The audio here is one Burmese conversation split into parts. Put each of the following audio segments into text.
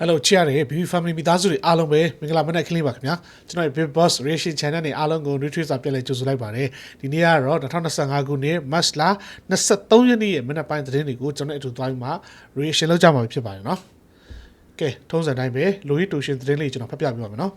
Hello ချရတဲ့ BB Family မိသားစုတွေအားလုံးပဲမင်္ဂလာမနက်ခင်းလေးပါခင်ဗျာကျွန်တော်ရဲ့ Big Boss Reaction Channel နဲ့အားလုံးကို retrieve စာပြန်လဲကြိုဆိုလိုက်ပါတယ်ဒီနေ့ကတော့2025ခုနှစ် March လ23ရက်နေ့ရဲ့မနက်ပိုင်းသတင်းတွေကိုကျွန်တော်အတူသွားပြီးမှ reaction လုပ်ကြမှာဖြစ်ပါတယ်เนาะကဲထုံးစံတိုင်းပဲလူကြီးတူရှင်သတင်းလေးကျွန်တော်ဖတ်ပြပြပါမယ်เนาะ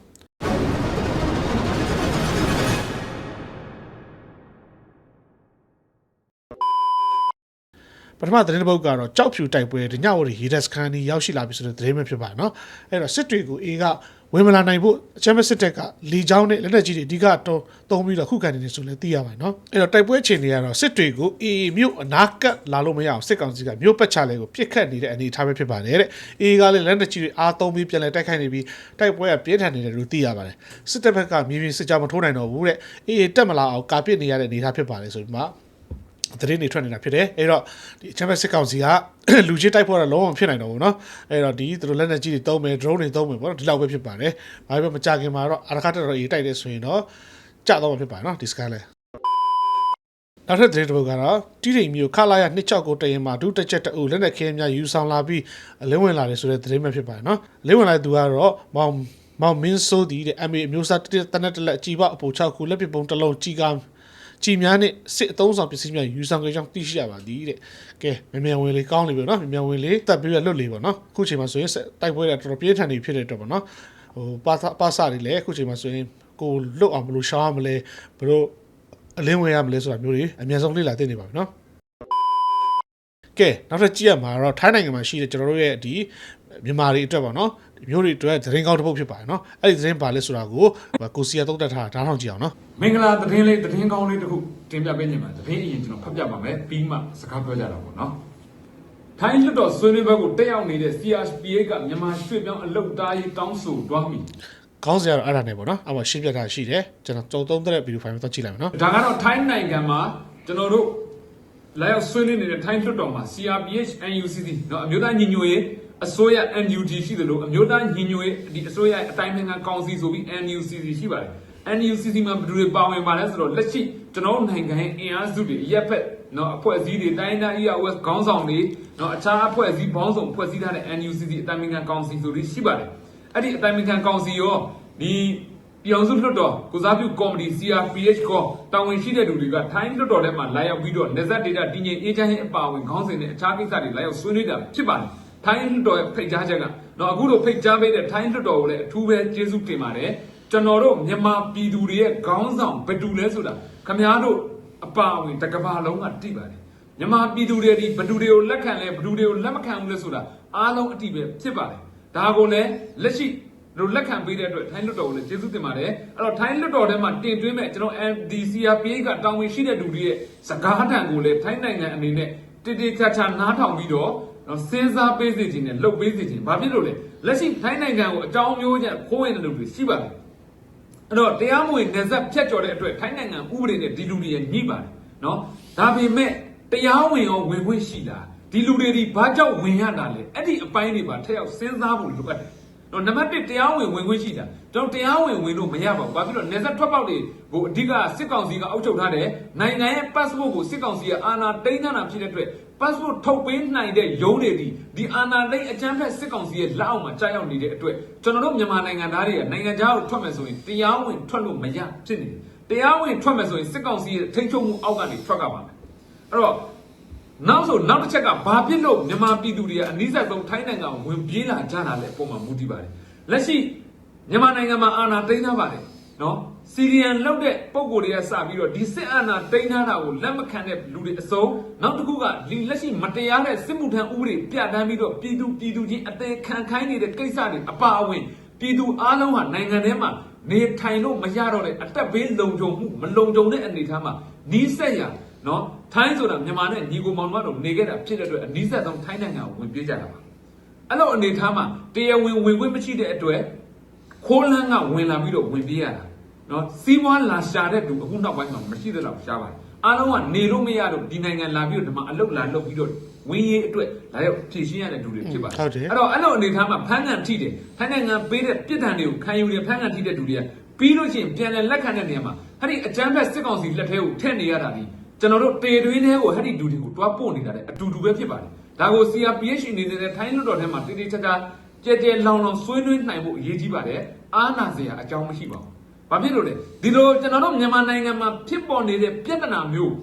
ပထမသတင်းတစ်ပုဒ်ကတော့ကြောက်ဖြူတိုက်ပွဲဒညဝရီရေဒက်စခန်းကြီးရောက်ရှိလာပြီဆိုတဲ့သတင်းပဲဖြစ်ပါတယ်နော်အဲ့တော့စစ်တွေကိုအေကဝင်မလာနိုင်ဖို့အချမ်းမစစ်တက်ကလီချောင်းနဲ့လက်နက်ကြီးတွေအဓိကတော့တုံးပြီးတော့ခုခံနေတယ်ဆိုလည်းသိရပါတယ်နော်အဲ့တော့တိုက်ပွဲအခြေအနေကတော့စစ်တွေကိုအေမြို့အနာကပ်လာလို့မရအောင်စစ်ကောင်စီကမြို့ပတ်ချလဲကိုပြစ်ခတ်နေတဲ့အနေအထားပဲဖြစ်ပါတယ်တဲ့အေကလည်းလက်နက်ကြီးတွေအားသုံးပြီးပြန်လဲတိုက်ခိုက်နေပြီးတိုက်ပွဲကပြင်းထန်နေတယ်လို့သိရပါတယ်စစ်တပ်ဘက်ကမြေပြင်စစ်ကြောင်းမထိုးနိုင်တော့ဘူးတဲ့အေတက်မလာအောင်ကာပစ်နေရတဲ့အနေအထားဖြစ်ပါတယ်ဆိုပြီးမှ သတင်းတွေထွက်နေတာဖြစ်တယ်အဲ့တော့ဒီအချမ်းဘက်စစ်ကောင်စီက လူကြီးတိုက်ဖို့တော့လုံးဝမဖြစ်နိုင်တော့ဘူးเนาะအဲ့တော့ဒီသူတို့လက်နက်ကြီးတွေတုံးမယ် drone တွေတုံးမယ်ပေါ့နော်ဒီလောက်ပဲဖြစ်ပါတယ်ဘာပဲမကြခင်မှာတော့အရခတ်တော်ရေးတိုက်တယ်ဆိုရင်တော့ကြတော့မှာဖြစ်ပါတယ်เนาะဒီစကန်လဲနောက်ထပ်သတင်းတစ်ပုဒ်ကတော့တီးတိမ်မျိုးခလာရ26ကိုတရင်မှာဒုတက်ချက်တူလက်နက်ခဲများယူဆောင်လာပြီးအလင်းဝင်လာတယ်ဆိုတဲ့သတင်းပဲဖြစ်ပါတယ်เนาะလင်းဝင်လာတဲ့သူကတော့မောင်မောင်မင်းစိုးဒီတဲ့ MA အမျိုးသားတစ်တနက်တစ်လက်အကြည့်ပအပူ6ခုလက်ပစ်ပုံတစ်လုံးကြီးကား ကြည်များနဲ့စစ်အသုံးဆောင်ပစ္စည်းများယူဆောင်ကြကြောင်းသိရှိရပါသည်တဲ့ကဲမြန်မြန်ဝင်လေးကောင်းနေပြီနော်မြန်မြန်ဝင်လေးတက်ပြီးရလွတ်လေးပေါ့နော်အခုချိန်မှာဆိုရင်တိုက်ပွဲကတော်တော်ပြင်းထန်နေဖြစ်တဲ့အတွက်ပေါ့နော်ဟိုပါစာပါစာတွေလည်းအခုချိန်မှာဆိုရင်ကိုလွတ်အောင်ဘယ်လိုရှောင်းရမလဲဘယ်လိုအလင်းဝင်ရမလဲဆိုတာမျိုးတွေအများဆုံးလေ့လာသိနေပါပြီနော်ကဲနောက်ထပ်ကြည့်ရမှာတော့ထိုင်းနိုင်ငံမှာရှိတဲ့ကျွန်တော်တို့ရဲ့ဒီမြန်မာတွေအတွက်ပေါ့နော်ဒီ မျိုးတွေအတွက်သတင်းကောင်းတစ်ပုဒ်ဖြစ်ပါတယ်နော်အဲ့ဒီသတင်းပါလဲဆိုတာကိုကိုစီယာတုတ်တက်ထားတာဓာတ်ထောင်ကြည့်အောင်နော် မင်္ဂလာသတင်းလေးသတင်းကောင်းလေးတစ်ခုတင်ပြပေးနေမှာသတင်းအရင်ကျွန်တော်ဖတ်ပြပါမယ်ပြီးမှစကားပြောကြတာပေါ့နော်ထိုင်းလွှတ်တော်ဆွေးနွေးပွဲကိုတက်ရောက်နေတဲ့ CRPA ကမြန်မာရွှေ့ပြောင်းအလုပ်သားရေးတောင်းဆိုတွားမိ ခေါင်းစရာတော့အဲ့ဒါနဲ့ပေါ့နော်အမှရှင်းပြတာရှိတယ်ကျွန်တော်ကြုံသုံးတဲ့ဗီဒီယိုဖိုင်ကိုတော့ကြည့်လိုက်မယ်နော် ဒါကတော့ထိုင်းနိုင်ငံမှာကျွန်တော်တို့လာရောက်ဆွေးနွေးနေတဲ့ထိုင်းလွှတ်တော်မှာ CRPH NUCC เนาะအမျိုးသားညီညွတ်ရေး အစိုးရ NUG ရှိသလိုအမျိုးသားညီညွတ်ရေးဒီအစိုးရအတိုင်းအတာကောင်စီဆိုပြီး NUCC ရှိပါတယ် NUCC မှာဘယ်သူတွေပါဝင်ပါလဲဆိုတော့လက်ရှိကျွန်တော်နိုင်ငံရဲ့အင်အားစုတွေရက်ဖက်နော်အဖွဲ့အစည်းတွေတိုင်းဒေသ EOS ခေါင်းဆောင်တွေနော်အခြားအဖွဲ့အစည်းပေါင်းစုံဖွဲ့စည်းထားတဲ့ NUCC အတိုင်းအတာကောင်စီဆိုပြီးရှိပါတယ်အဲ့ဒီအတိုင်းအတာကောင်စီရောဒီပြည်အောင်စုလွှတ်တော်ကုစားပြုကော်မတီ CRPH ကတာဝန်ရှိတဲ့လူတွေကထိုင်းလွှတ်တော်ထဲမှာလာရောက်ပြီးတော့နေဆက်ဒေတာတင်ရင်အေးချမ်းရေးအပါဝင်ခေါင်းစဉ်နဲ့အခြားကိစ္စတွေလာရောက်ဆွေးနွေးတာဖြစ်ပါတယ် ထိုင်းလွှတ်တော်ရဲ့ဖိတ်ကြားချက်ကတော့အခုလိုဖိတ်ကြားပေးတဲ့ထိုင်းလွှတ်တော်ကိုလည်းအထူးပဲကျေးဇူးတင်ပါတယ်။ကျွန်တော်တို့မြန်မာပြည်သူတွေရဲ့ခေါင်းဆောင်ဘယ်သူလဲဆိုတာခမည်းတော်အပါအဝင်တကဘာလုံးကတိပါတယ်။မြန်မာပြည်သူတွေဒီဘယ်သူတွေကိုလက်ခံလဲဘယ်သူတွေကိုလက်မခံဘူးလဲဆိုတာအားလုံးအတိပဲဖြစ်ပါတယ်။ဒါကိုလည်းလက်ရှိတို့လက်ခံပေးတဲ့အတွက်ထိုင်းလွှတ်တော်ကိုလည်းကျေးဇူးတင်ပါတယ်အဲ့တော့ထိုင်းလွှတ်တော်ထဲမှာတင်သွင်းမဲ့ကျွန်တော် MDCRPA ကတောင်းဝင်ရှိတဲ့လူတွေရဲ့စကားတန်ကိုလည်းထိုင်းနိုင်ငံအနေနဲ့တိတိကျကျနားထောင်ပြီးတော့ နော်စဉ်းစားပေးစေခြင်းနဲ့လုပ်ပေးစေခြင်းဘာဖြစ်လို့လဲလက်ရှိထိုင်းနိုင်ငံကိုအကြောင်းမျိုးချက်ခိုးဝင်တဲ့လူတွေရှိပါတယ်အဲ့တော့တရားမဝင်နေဆက်ဖြတ်ကျော်တဲ့အတွက်ထိုင်းနိုင်ငံဥပဒေနဲ့ဒီလူတွေရဲ့ညှိပါတယ်နော်ဒါပေမဲ့တရားဝင်ရောဝင်ခွင့်ရှိတာဒီလူတွေဒီဘာကြောင့်ဝင်ရတာလဲအဲ့ဒီအပိုင်းတွေပါထက်ရောက်စဉ်းစားဖို့လိုအပ်တယ်တော့နံပါတ်1တရားဝင်ဝင်ခွင့်ရှိတာကျွန်တော်တရားဝင်ဝင်လို့မရပါဘူး။ဘာဖြစ်လို့နေဆက်ထွက်ပေါက်တွေကိုအဓိကစစ်ကောင်စီကအုပ်ချုပ်ထားတယ်။နိုင်ငံရဲ့ passport ကိုစစ်ကောင်စီကအာဏာသိမ်းထားတာဖြစ်တဲ့အတွက် passport ထုတ်ပေးနိုင်တဲ့ရုံးတွေဒီဒီအာဏာသိမ်းအကြမ်းဖက်စစ်ကောင်စီရဲ့လက်အောက်မှာကြားရောက်နေတဲ့အတွက်ကျွန်တော်တို့မြန်မာနိုင်ငံသားတွေကနိုင်ငံခြားကိုထွက်မယ်ဆိုရင်တရားဝင်ထွက်လို့မရဖြစ်နေတယ်။တရားဝင်ထွက်မယ်ဆိုရင်စစ်ကောင်စီရဲ့ထိန်းချုပ်မှုအောက်ကနေထွက်ကပါမယ်။အဲ့တော့နောက်ဆိုနောက်တစ်ချက်ကဘာဖြစ်လို့မြန်မာပြည်သူတွေကအနည်းဆက်ဆုံးထိုင်းနိုင်ငံကိုဝင်ပြေးလာကြတာလဲအပေါ်မှာမူတည်ပါတယ်လက်ရှိမြန်မာနိုင်ငံမှာအာဏာသိမ်းထားပါတယ်နော် စီရီယန်လောက်တဲ့ပုံကိုယ်တွေကစပြီးတော့ဒီစစ်အာဏာသိမ်းထားတာကိုလက်မခံတဲ့လူတွေအစုံနောက်တစ်ခုကဒီလက်ရှိမတရားတဲ့စစ်မှုထမ်းဥပဒေပြဋ္ဌာန်းပြီးတော့ပြည်သူပြည်သူချင်းအသေးခံခိုင်းနေတဲ့ကိစ္စတွေအပါအဝင်ပြည်သူအားလုံးဟာနိုင်ငံထဲမှာနေထိုင်လို့မရတော့တဲ့အတက်ဘေးလုံခြုံမှုမလုံခြုံတဲ့အနေအထားမှာနီးစက်ရနော်ထိုင်းဆိုတာမြန်မာနဲ့ညီကိုမောင်နှမတို့နေခဲ့တာဖြစ်တဲ့အတွက်အနီးစပ်ဆုံးထိုင်းနိုင်ငံကိုဝင်ပြေးကြတာပါအဲ့လိုအနေအထားမှာတရားဝင်ဝင်ခွင့်မရှိတဲ့အတွက်ခိုးလန်းကဝင်လာပြီးတော့ဝင်ပြေးရတာ နော်စီးပွားလာရှာတဲ့သူအခုနောက်ပိုင်းမှာမရှိသလောက်ရှားပါတယ်အားလုံးကနေလို့မရတော့ဒီနိုင်ငံလာပြီးတော့ဒီမှာအလုတ်လာလုပ်ပြီးတော့ဝင်းရေးအတွက်လာရောက်ဖြည့်ရှင်းရတဲ့လူတွေဖြစ်ပါတယ်ဟုတ်တယ်အဲ့တော့အဲ့လိုအနေအထားမှာဖမ်းကန်ထိတယ်ဖမ်းနိုင်ငံပေးတဲ့ပြစ်ဒဏ်တွေကိုခံယူတယ်ဖမ်းကန်ထိတဲ့လူတွေကပြီးလို့ရှိရင်ပြန်လည်လက်ခံတဲ့နေရာမှာအဲ့ဒီအကြမ်းဖက်စစ်ကောင်စီလက်ထဲကိုထည့်နေရတာဒီကျွန်တော်တို့တေတွင်းထဲကိုအဲ့ဒီလူတွေကိုတွားပို့နေတာတဲ့အတူတူပဲဖြစ်ပါတယ်ဒါကို CRPH အနေနဲ့ထိုင်းလွှတ်တော်ထဲမှာတိတိကျကျကြဲကြဲလောင်လောင်ဆွေးနွေးနိုင်ဖို့အရေးကြီးပါတယ်အားနာစရာအကြောင်းမရှိပါဘူး ဘာဖြစ်လို့လဲဒီလိုကျွန်တော်တို့မြန်မာနိုင်ငံမှာဖြစ်ပေါ်နေတဲ့ပြဿနာမျိုး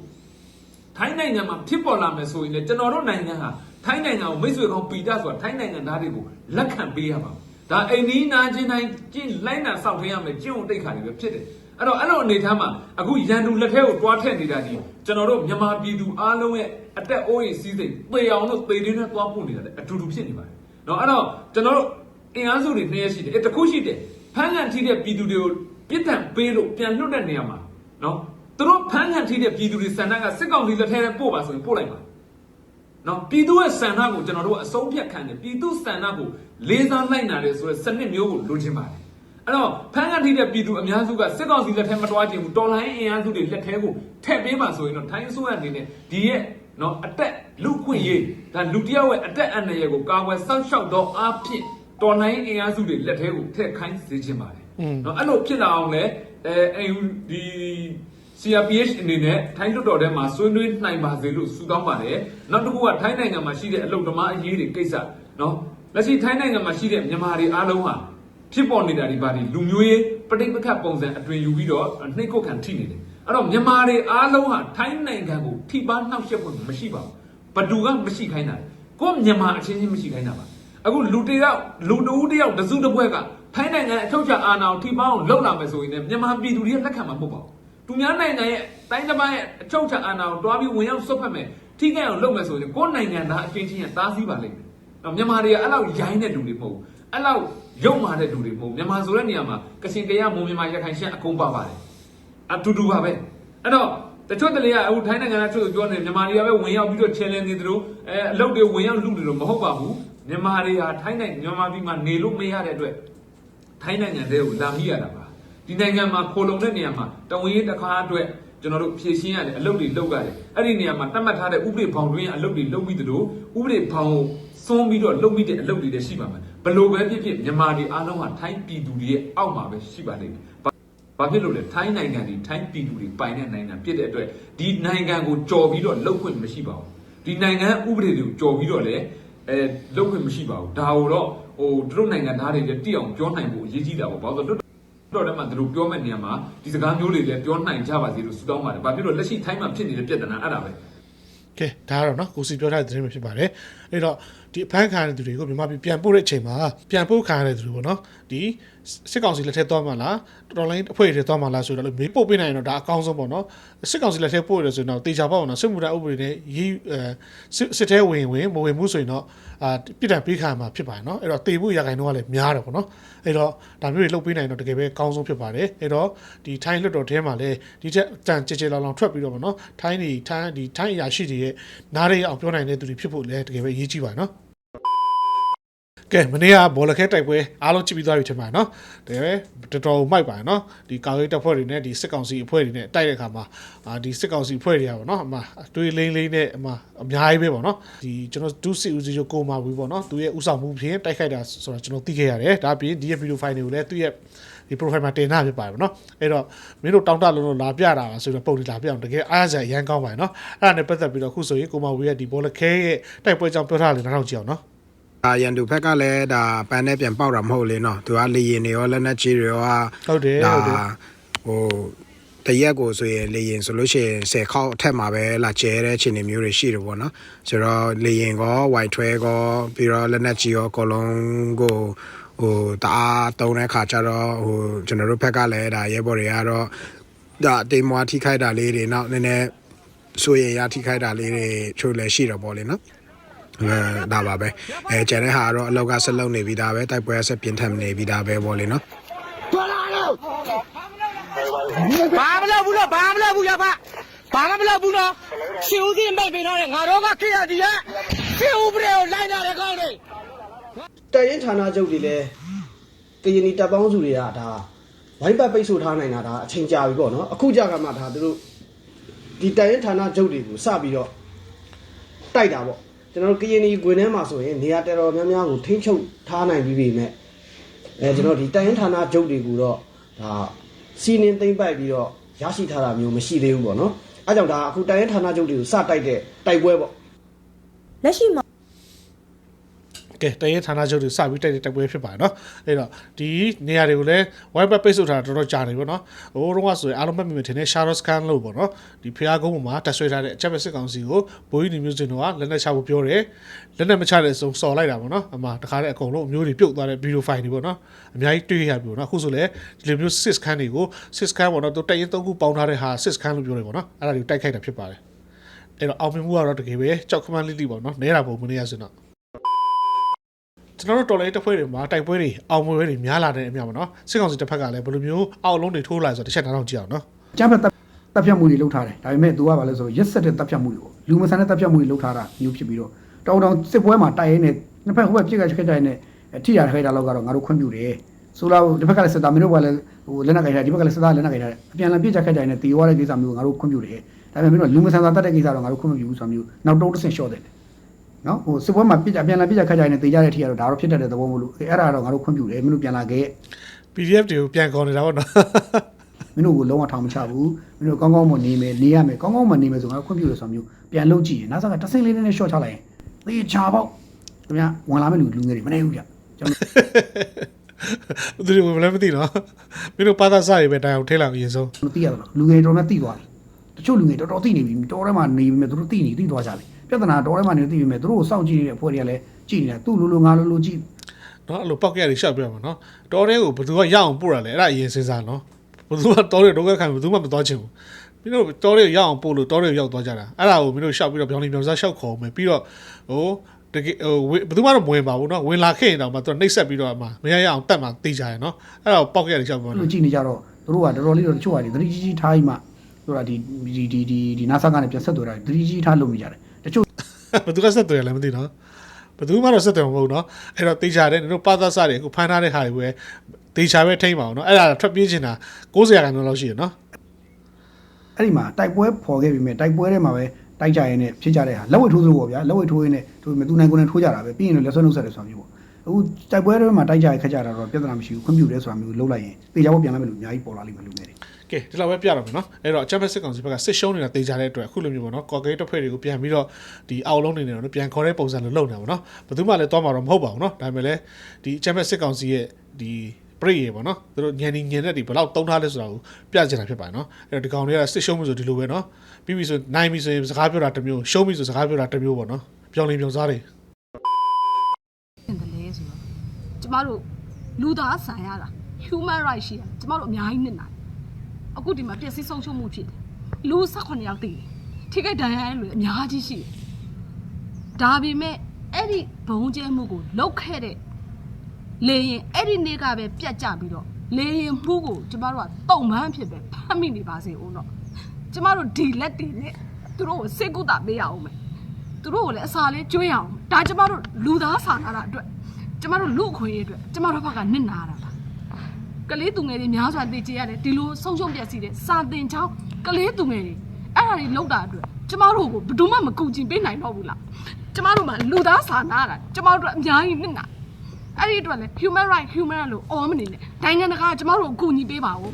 ထိုင်းနိုင်ငံမှာဖြစ်ပေါ်လာမယ်ဆိုရင်လည်းကျွန်တော်တို့နိုင်ငံဟာထိုင်းနိုင်ငံကိုမိတ်ဆွေကောင်းပီတာဆိုတာထိုင်းနိုင်ငံသားတွေကိုလက်ခံပေးရပါမယ်ဒါအိမ်နီးနားချင်းတိုင်းကျင့်လိုက်နာစောင့်ထင်းရမယ်ကျင့်ဝတ်တိတ်ခါတွေပဲဖြစ်တယ်အဲ့တော့အဲ့လိုအနေထားမှာအခုရန်သူလက်ထဲကိုတွားထက်နေတာဒီကျွန်တော်တို့မြန်မာပြည်သူအားလုံးရဲ့အသက်အိုးအိမ်စီးစိမ်ပေအောင်လို့ပေတင်းနဲ့တွားပို့နေတာလည်းအတူတူဖြစ်နေပါတယ်เนาะအဲ့တော့ကျွန်တော်တို့အင်အားစုတွေနှစ်ရက်ရှိတယ်အဲ့တစ်ခုရှိတယ်ဖမ်းခံထိတဲ့ပြည်သူတွေကို ပြစ်ဒဏ်ပေးလို့ပြန်လွတ်တဲ့နေရာမှာနော်သူတို့ဖမ်းခံထိတဲ့ပြည်သူတွေဆန္ဒကစစ်ကောင်စီလက်ထဲပို့ပါဆိုရင်ပို့လိုက်ပါနော်ပြည်သူရဲ့ဆန္ဒကိုကျွန်တော်တို့အဆုံးဖြတ်ခံတယ်ပြည်သူဆန္ဒကိုလေးစားလိုက်နာတယ်ဆိုတဲ့စနစ်မျိုးကိုလိုချင်ပါတယ်အဲ့တော့ဖမ်းခံထိတဲ့ပြည်သူအများစုကစစ်ကောင်စီလက်ထဲမတွားချင်ဘူးတော်လိုင်းအင်အားစုတွေလက်ထဲကိုထက်ပေးပါဆိုရင်တော့ထိုင်းဆိုရအနေနဲ့ဒီရဲ့နော်အတက်လူခွင့်ရေးဒါလူတယောက်ရဲ့အတက်အန္တရာယ်ကိုကာဝယ်စောင့်ရှောက်သောအဖြစ်တော်လိုင်းအင်အားစုတွေလက်ထဲကိုထက်ခိုင်းစေချင်ပါတယ် နော်အဲ့လိုဖြစ်လာအောင်လဲအဲအဲဒီ CRPH အနေနဲ့ထိုင်းလွှတ်တော်ထဲမှာဆွေးနွေးနိုင်ပါစေလို့ဆုတောင်းပါတယ်။နောက်တစ်ခုကထိုင်းနိုင်ငံမှာရှိတဲ့အလုပ်သမားအရေးတွေကိစ္စနော်။လက်ရှိထိုင်းနိုင်ငံမှာရှိတဲ့မြန်မာတွေအားလုံးဟာဖြစ်ပေါ်နေတာဒီပါဒီလူမျိုးရေးပဋိပက္ခပုံစံအတွင်ယူပြီးတော့နှိတ်ကွက်ခံထိနေတယ်။အဲ့တော့မြန်မာတွေအားလုံးဟာထိုင်းနိုင်ငံကိုထိပါနှောက်ယှက်ဖို့မရှိပါဘူး။ဘသူကမရှိခိုင်းတာလဲ။ကိုယ့်မြန်မာအချင်းချင်းမရှိခိုင်းတာပါ။အခုလူတစ်ယောက်လူတဦးတစ်ယောက်တစုတစ်ပွဲက ထိုင်းနိုင်ငံအထောက်ချအာဏာကိုထိပါအောင်လှုပ်လာမယ်ဆိုရင်လည်းမြန်မာပြည်သူတွေကလက်ခံမှာမဟုတ်ပါဘူး။သူများနိုင်ငံရဲ့တိုင်းတစ်ပိုင်းရဲ့အချုပ်ချာအာဏာကိုတွားပြီးဝင်ရောက်ဆုတ်ဖက်မယ်ထိခိုက်အောင်လုပ်မယ်ဆိုရင်ကိုယ်နိုင်ငံသားအချင်းချင်းရဲ့တားဆီးပါလိမ့်မယ်။နော်မြန်မာတွေကအဲ့လောက်ရိုင်းတဲ့လူတွေမဟုတ်ဘူး။အဲ့လောက်ရုပ်မာတဲ့လူတွေမဟုတ်ဘူး။မြန်မာဆိုတဲ့နေရာမှာကချင်ကရမွန်မြန်မာရခိုင်ရှမ်းအကုန်ပါပါတယ်။အတူတူပါပဲ။အဲ့တော့တချို့တလေကအခုထိုင်းနိုင်ငံကသူ့ကိုပြောနေမြန်မာတွေကပဲဝင်ရောက်ပြီးတော့ challenge နေသလိုအဲအလုပ်တွေဝင်ရောက်လူတွေလို့မဟုတ်ပါဘူး။မြန်မာတွေဟာထိုင်းနိုင်ငံမြန်မာပြည်မှာနေလို့မရတဲ့အတွက် ထိုင်းနိုင်ငံတွေကိုလာမိရတာပါဒီနိုင်ငံမှာခိုလုံတဲ့နေရာမှာတဝင်းရေးတစ်ခါအတွက်ကျွန်တော်တို့ဖြည့်ရှင်းရတယ်အလုပ်တွေလုပ်ရတယ်အဲ့ဒီနေရာမှာတတ်မှတ်ထားတဲ့ဥပဒေဘောင်တွင်းအလုပ်တွေလုပ်ပြီးသလိုဥပဒေဘောင်ကိုစွန်းပြီးတော့လုပ်ပြီးတဲ့အလုပ်တွေလည်းရှိပါမယ်ဘလို့ပဲဖြစ်ဖြစ်မြန်မာတွေအားလုံးဟာထိုင်းပြည်သူတွေရဲ့အောက်မှာပဲရှိပါလိမ့်မယ်ဘာဖြစ်လို့လဲထိုင်းနိုင်ငံတွေထိုင်းပြည်သူတွေပိုင်တဲ့နိုင်ငံဖြစ်တဲ့အတွက်ဒီနိုင်ငံကိုကြော်ပြီးတော့လှုပ်ခွင့်မရှိပါဘူးဒီနိုင်ငံဥပဒေတွေကိုကြော်ပြီးတော့လည်းအဲလှုပ်ခွင့်မရှိပါဘူးဒါကိုတော့ ဟိုသူတို့နိုင်ငံသားတွေလည်းတိအောင်ပြောနိုင်ဖို့အရေးကြီးတာပေါ့ဘာလို့လဲဆိုတော့တော့တယ်မှာသူတို့ပြောမဲ့နေရာမှာဒီစကားမျိုးတွေလည်းပြောနိုင်ကြပါစေလို့ဆုတောင်းပါတယ်။ဘာဖြစ်လို့လက်ရှိထိုင်းမှာဖြစ်နေတဲ့ပြဿနာအဲ့ဒါပဲကဲဒါကတော့နော်ကိုစီပြောထားတဲ့သတင်းပဲဖြစ်ပါတယ်အဲ့တော့ဒီအဖမ်းခံရတဲ့သူတွေကိုမြန်မာပြည်ပြန်ပို့တဲ့အချိန်မှာပြန်ပို့ခံရတဲ့သူတွေပေါ့နော်ဒီ စစ်ကောင်စီလက်ထက်သွားမှလားတော်လိုင်းအဖွဲ့တွေသွားမှလားဆိုတော့မေးပို့ပေးနိုင်ရင်တော့ဒါအကောင်းဆုံးပေါ့နော်စစ်ကောင်စီလက်ထက်ပို့ရတယ်ဆိုရင်တော့တေချာပေါ့နော်စစ်မှုထမ်းဥပဒေနဲ့ရေးအဲစစ်စစ်ထဲဝင်ဝင်မဝင်မှုဆိုရင်တော့အာပြစ်ဒဏ်ပေးခံမှာဖြစ်ပါတယ်နော်အဲ့တော့တေဖို့ရခိုင်တော့ကလည်းများတယ်ပေါ့နော်အဲ့တော့ဒါမျိုးတွေလုပ်ပေးနိုင်တော့တကယ်ပဲအကောင်းဆုံးဖြစ်ပါတယ်အဲ့တော့ဒီထိုင်းလွှတ်တော်ထဲမှာလည်းဒီချက်တန်ကြဲကြဲလောင်လောင်ထွက်ပြီးတော့ပေါ့နော်ထိုင်းဒီထိုင်းဒီထိုင်းအရာရှိတွေရဲ့နားရအောင်ပြောနိုင်တဲ့သူတွေဖြစ်ဖို့လည်းတကယ်ပဲအရေးကြီးပါတယ်နော် ကဲမနေ့ကဘောလခဲတိုက်ပွဲအားလုံးကြည့်ပြီးသွားပြီထင်ပါတယ်နော်တကယ်ပဲတော်တော်မိုက်ပါတယ်နော်ဒီကာဝေးတပ်ဖွဲ့တွေနဲ့ဒီစစ်ကောင်စီအဖွဲ့တွေနဲ့တိုက်တဲ့အခါမှာအာဒီစစ်ကောင်စီအဖွဲ့တွေကပေါ့နော်အမအတွေးလိမ့်လိမ့်နဲ့အမအများကြီးပဲပေါ့နော်ဒီကျွန်တော်ဒုစစ်ဦးစီးချုပ်ကိုမာဝီပေါ့နော်သူရဲ့ဥဆောင်မှုဖြင့်တိုက်ခိုက်တာဆိုတော့ကျွန်တော်သိခဲ့ရတယ်ဒါအပြင်ဒီရဲ့ဗီဒီယိုဖိုင်တွေကိုလည်းသူ့ရဲ့ဒီ profile မှာတင်ထားဖြစ်ပါတယ်ဗောနော်အဲ့တော့မင်းတို့တောင်းတလုံးလို့လာပြတာပါဆိုတော့ပုံတွေလာပြအောင်တကယ်အားရစရာရမ်းကောင်းပါတယ်နော်အဲ့ဒါနဲ့ပတ်သက်ပြီးတော့အခုဆိုရင်ကိုမဝီရဲ့ဒီဘောလခဲရဲ့တိုက်ပွဲကြောင့်ပြောထားတယ်နောက်တော့ကြည့်အောင်နော် အာရန်သူဘက်ကလည်းဒါပန်းနဲ့ပြန်ပေါက်တာမဟုတ်လေနော်သူကလေရင်တွေရောလက်နက်ကြီးတွေရောဟုတ်တယ်ဒါဟုတ်တယ်ဟိုတရက်ကိုဆိုရင်လေရင်ဆိုလို့ရှိရင်10ခေါက်အထက်မှာပဲလာကျဲတဲ့အခြေအနေမျိုးတွေရှိတယ်ပေါ့နော်ဆိုတော့လေရင်ကောဝိုင်ထွဲကောပြီးတော့လက်နက်ကြီးရောအကုန်လုံးကိုဟိုတအားတုံးတဲ့ခါကျတော့ဟိုကျွန်တော်တို့ဘက်ကလည်းဒါရဲဘော်တွေကတော့ဒါအတိမ်မွားထိခိုက်တာလေးတွေနောက်နည်းနည်းဆိုရင်ရထိခိုက်တာလေးတွေချို့လည်းရှိတော့ပေါ့လေနော်အဲ ဒါပါပဲအဲကျန်တဲ့ဟာကတော့အလောက်ကဆက်လုပ်နေပြီးသားပဲတိုက်ပွဲဆက်ပြင်းထန်နေပြီးသားပဲပေါ့လေနော်ဘာမလုပ်ဘူးလို့ဘာမလုပ်ဘူးရပါဘာမှမလုပ်ဘူးနော်ရှင်ဦးစီးမိတ်ပေးတော့ငါတို့ကခေရတီရရှင်ဦးပရေကိုလိုက်လာတဲ့ကောင်းတွေတပ်ရင်ဌာနချုပ်တွေလည်းကရင်နီတပ်ပေါင်းစုတွေကဒါဝိုင်းပတ်ပိတ်ဆို့ထားနိုင်တာဒါအချိန်ကြာပြီပေါ့နော်အခုကြာကမှဒါသူတို့ဒီတပ်ရင်ဌာနချုပ်တွေကိုစပြီးတော့တိုက်တာပေါ့ ကျွန်တော်တို့ကရင်နီကွင်းထဲမှာဆိုရင်နေရာတော်တော်များများကိုထိမ့်ချုပ်ထားနိုင်ပြီးပြီမဲ့အဲကျွန်တော်ဒီတပ်ရင်ဌာနချုပ်တွေကိုတော့ဒါစီးနင်းသိမ့်ပိုက်ပြီးတော့ရရှိထားတာမျိုးမရှိသေးဘူးပေါ့နော်အဲကြောင့်ဒါအခုတပ်ရင်ဌာနချုပ်တွေကိုစတိုက်တဲ့တိုက်ပွဲပေါ့လက်ရှိမှာ ကဲတရင်ဌာနချုပ်တွေစပြီးတိုက်တဲ့တိုက်ပွဲဖြစ်ပါတယ်နော်အဲ့တော့ဒီနေရာတွေကိုလည်း wipe ပိတ်ဆို့ထားတာတော်တော်ကြာနေပေါ့နော်ဟိုတော့ကဆိုရင်အားလုံးမှတ်မိမယ်ထင်တယ် Shadows Scan လို့ပေါ့နော်ဒီဖျားကုန်းပေါ်မှာတက်ဆွဲထားတဲ့အချက်ပဲစစ်ကောင်စီကိုဘိုးကြီးနေမျိုးစင်တော့ကလက်နဲ့ချဖို့ပြောတယ်လက်နဲ့မချတဲ့အစုံစော်လိုက်တာပေါ့နော်အမှတခါတည်းအကုန်လုံးအမျိုးတွေပြုတ်သွားတဲ့ video file တွေပေါ့နော်အများကြီးတွေ့ရပြီပေါ့နော်အခုဆိုလည်းဒီလိုမျိုး sys scan တွေကို sys scan ပေါ့နော်သူတက်ရင်သုံးခုပေါင်းထားတဲ့ဟာ sys scan လို့ပြောတယ်ပေါ့နော်အဲ့ဒါတွေကိုတိုက်ခိုက်တာဖြစ်ပါတယ်အဲ့တော့အောင်မြင်မှုကတော့တကယ်ပဲကြောက်ခမန်းလိလိပေါ့နော်နဲတာပုံမနေရစင်တော့ ကျွန်တော်တို့တော်လိုင်းတစ်ဖွဲ့တွေမှာတိုက်ပွဲတွေအောင်ပွဲတွေများလာတဲ့အမြင်ပါနော်စစ်ကောင်စီတစ်ဖက်ကလည်းဘယ်လိုမျိုးအောက်လုံးတွေထိုးလာဆိုတော့တစ်ချက်နားထောင်ကြည့်အောင်နော်ကျန်းဖက်တပ်တပ်ဖြတ်မှုတွေလုပ်ထားတယ်ဒါပေမဲ့ तू ကဘာလဲဆိုတော့ရက်ဆက်တဲ့တပ်ဖြတ်မှုတွေပေါ့လူမဆန်တဲ့တပ်ဖြတ်မှုတွေလုပ်ထားတာမျိုးဖြစ်ပြီးတော့တောင်းတောင်းစစ်ပွဲမှာတိုက်ရဲနဲ့နှစ်ဖက်ဟိုဘက်ပြစ်ခတ်ခက်ကြတဲ့ထိရထိုက်တာလောက်ကတော့ငါတို့ခွင့်ပြုတယ်ဆိုတော့ဒီဘက်ကလည်းစစ်သားမင်းတို့ကလည်းဟိုလက်နက်ကြိုက်တာဒီဘက်ကလည်းစစ်သားလက်နက်ကြိုက်တာအပြန်အလှန်ပြစ်ချခက်ကြတဲ့တေဝါတဲ့ကိစ္စမျိုးငါတို့ခွင့်ပြုတယ်ဒါပေမဲ့မင်းတို့လူမဆန်တာတတ်တဲ့ကိစ္စတော့ငါတို့ခွင့်မပြုဘူးဆိုတာမျိုးနောက်တုံးတစ်ဆင့်လျှော့တယ် နော်ဟိုစစ်ပွဲမှာပြစ်အပြန်အလှန်ပြစ်ချခက်ကြတဲ့တေကြတဲ့အထိကတော့ဒါတော့ဖြစ်တတ်တဲ့သဘောမလို့အဲ့ဒါတော့ငါတို့ခွင့်ပြုတယ်မင်းတို့ပြန်လာခဲ့ PDF တွေကိုပြန်ခေါ်နေတာပေါ့နော်မင်းတို့ကိုလုံးဝထောင်မချဘူးမင်းတို့ကောင်းကောင်းမနေမယ်နေရမယ်ကောင်းကောင်းမနေမယ်ဆိုတော့ခွင့်ပြုရဆိုမျိုးပြန်လုပ်ကြည့်ရင်နောက်ဆုံးကတဆင်းလေးနဲ့ရှော့ချလိုက်ရင်သေချာပေါ့ခင်ဗျာဝင်လာမယ့်လူလူငယ်တွေမနေဘူးကြကျွန်တော်သူတွေဘယ်လည်းမသိနော်မင်းတို့ပါသာစားတွေပဲတိုင်အောင်ထိလောက်အရင်ဆုံးတို့သိရတယ်လူငယ်တော်နဲ့သိသွားပြီတချို့လူငယ်တော်တော်သိနေပြီတော်ထဲမှာနေပြီမဲ့သူတို့သိနေသိသွားကြပြီ ပြဿနာတော်ထဲမှာနေသိပြီမဲ့သူတို့ကိုစောင့်ကြည့်နေတဲ့အဖွဲ့တွေကလည်းကြည့်နေတာသူ့လိုလိုငါလိုလိုကြည့်နော်အဲ့လိုပောက်ကြရတွေရှောက်ပြရမှာနော်တော်တဲ့ကိုဘယ်သူကရအောင်ပို့တာလဲအဲ့ဒါအရင်စဉ်းစားနော်ဘယ်သူကတော်တဲ့ဒုက္ခခံဘယ်သူမှမသွားချင်ဘူးမင်းတို့တော်တဲ့ရအောင်ပို့လို့တော်တဲ့ရောက်သွားကြတာအဲ့ဒါကိုမင်းတို့ရှောက်ပြီးတော့ပြောင်းနေပြောင်းစားရှောက်ခေါ်မယ်ပြီးတော့ဟိုတကယ်ဟိုဘယ်သူမှတော့မဝင်ပါဘူးနော်ဝင်လာခဲ့ရင်တော့မှသူနှိပ်ဆက်ပြီးတော့မှမရရအောင်တတ်မှသိကြရနော်အဲ့ဒါကိုပောက်ကြရတွေရှောက်ပြောသူနော်တို့ကြည့်နေကြတော့သူတို့ကတော်တော်လေးတော့တချို့ကဒီသတိကြီးကြီးထားပြီးမှဆိုတာဒီဒီဒီဒီဒီနာဆာကနေပြန်ဆက်သွယ်တာသတိကြီးထားလုပ်နေကြတယ် တချို့ဘယ်သူကဆက်သွယ်လဲမသိနော်ဘယ်သူမှတော့ဆက်သွယ်မှာမဟုတ်နော်အဲ့တော့တေချာတယ်တို့ပါသစတွေအခုဖမ်းထားတဲ့ဟာတွေပဲတေချာပဲထိမ့်ပါအောင်နော်အဲ့ဒါထွက်ပြေးချင်တာ90ရာခိုင်နှုန်းလောက်ရှိရနော်အဲ့ဒီမှာတိုက်ပွဲဖော်ခဲ့ပြီမဲ့တိုက်ပွဲထဲမှာပဲတိုက်ကြရင်နဲ့ဖြစ်ကြတဲ့ဟာလက်ဝဲထိုးသလိုပေါ့ဗျာလက်ဝဲထိုးရင်းနဲ့သူမသူနိုင်ကိုယ်နဲ့ထိုးကြတာပဲပြီးရင်လည်းလက်ဆွဲနှုတ်ဆက်တယ်ဆိုတာမျိုးပေါ့အခုတိုက်ပွဲထဲမှာတိုက်ကြရခက်ကြတာတော့ပြဿနာမရှိဘူးခွင့်ပြုတယ်ဆိုတာမျိုးလုပ်လိုက်ရင်တေချာပေါ့ပြန်လာမယ်လို့အများကြီးပေါ်လာလိမ့်မယ်လူငယ်တွေ ကဲဒီလောက်ပဲပြတော့မယ်နော်အဲ့တော့အချက်မဲ့စစ်ကောင်စီဘက်ကစစ်ရှုံးနေတာတေချာတဲ့အတွက်အခုလိုမျိုးပေါ့နော်ကော်ဂိတ်တစ်ဖွဲ့တွေကိုပြန်ပြီးတော့ဒီအောက်လုံးနေနေတော့ပြန်ခေါ်တဲ့ပုံစံလိုလုပ်နေတာပေါ့နော်ဘယ်သူမှလည်းသွားမှာတော့မဟုတ်ပါဘူးနော်ဒါပေမဲ့လည်းဒီအချက်မဲ့စစ်ကောင်စီရဲ့ဒီပရိရေပေါ့နော်သူတို့ညံနေညံတဲ့ဒီဘယ်လောက်တုံးထားလဲဆိုတာကိုပြချင်တာဖြစ်ပါတယ်နော်အဲ့တော့ဒီကောင်တွေကစစ်ရှုံးမှုဆိုဒီလိုပဲနော်ပြီးပြီဆိုနိုင်ပြီဆိုရင်စကားပြောတာတစ်မျိုးရှုံးပြီဆိုစကားပြောတာတစ်မျိုးပေါ့နော်ပြောင်းလင်းပြောင်းစားတယ်င်တယ်လဲဆိုတော့ကျမတို့လူသားဆန်ရတာ human right ရှိတာကျမတို့အများကြီးနစ်နာတယ် အခုဒီမှာပျက်စီးဆုံးရှုံးမှုဖြစ်တယ်လူ18ယောက်တည်တယ်ထိခိုက်ဒဏ်ရာရတဲ့လူတွေအများကြီးရှိတယ်ဒါပေမဲ့အဲ့ဒီဘုံကျဲမှုကိုလုတ်ခဲ့တဲ့လေရင်အဲ့ဒီနေ့ကပဲပြတ်ကြပြီးတော့လေရင်မှုကိုကျမတို့ကတုံမှန်းဖြစ်ပဲဖမ်းမိနေပါစေဦးတော့ကျမတို့ဒီလက်တွေနဲ့သူတို့ကိုစိတ်ကူတာပေးရအောင်မယ်သူတို့ကိုလည်းအစာလေးကျွေးအောင်ဒါကျမတို့လူသားစာနာတာအတွက်ကျမတို့လူအခွင့်အရေးအတွက်ကျမတို့ဘက်ကနစ်နာတာပါ ကလေးသူငယ်တွေများစွာသိကြရတယ်ဒီလိုဆုံးရှုံးပြက်စီတဲ့စာတင်ချောင်းကလေးသူငယ်တွေအဲ့ဒါတွေလောက်တာအတွက်ကျမတို့ကိုဘယ်သူမှမကူချင်ပေးနိုင်တော့ဘူးလားကျမတို့မှလူသားစာနာတာကျမတို့အတွက်အများကြီးနစ်နာအဲ့ဒီအတွက်လည်း human right human right လို့အော်မနေနဲ့နိုင်ငံတကာကကျမတို့ကိုကူညီပေးပါဦး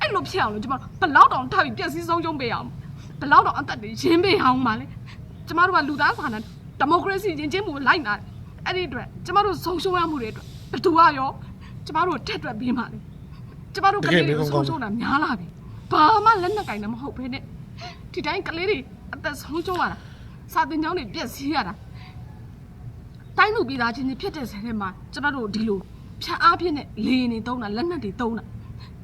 အဲ့လိုဖြစ်အောင်လို့ကျမတို့ဘယ်လောက်တောင်ထပ်ပြီးပြက်စီးဆုံးရှုံးပေးအောင်ဘယ်လောက်တောင်အသက်တွေရင်းပေးအောင်ပါလဲကျမတို့ကလူသားစာနာဒီမိုကရေစီယဉ်ကျေးမှုကိုလိုက်နာတယ်အဲ့ဒီအတွက်ကျမတို့ဆုံးရှုံးရမှုတွေအတွက်ဘယ်သူကရောကျမတို့ထက်တွက်ပေးမှလေ ကျမတို့ကလေးတွေကိုဆုံးရှုံးတာများလာပြီဘာမှလက်နက်ကင်လည်းမဟုတ်ဘဲနဲ့ဒီတိုင်းကလေးတွေအသက်ဆုံးရှုံးရတာစာတင်ကျောင်းတွေပြက်စီးရတာတိုင်းလူပြည်သားချင်းတွေဖြစ်တဲ့ဆယ်ထဲမှာကျမတို့ဒီလိုဖြတ်အားဖြင့်နဲ့လေရင်တွေတုံးတာလက်နက်တွေတုံးတာ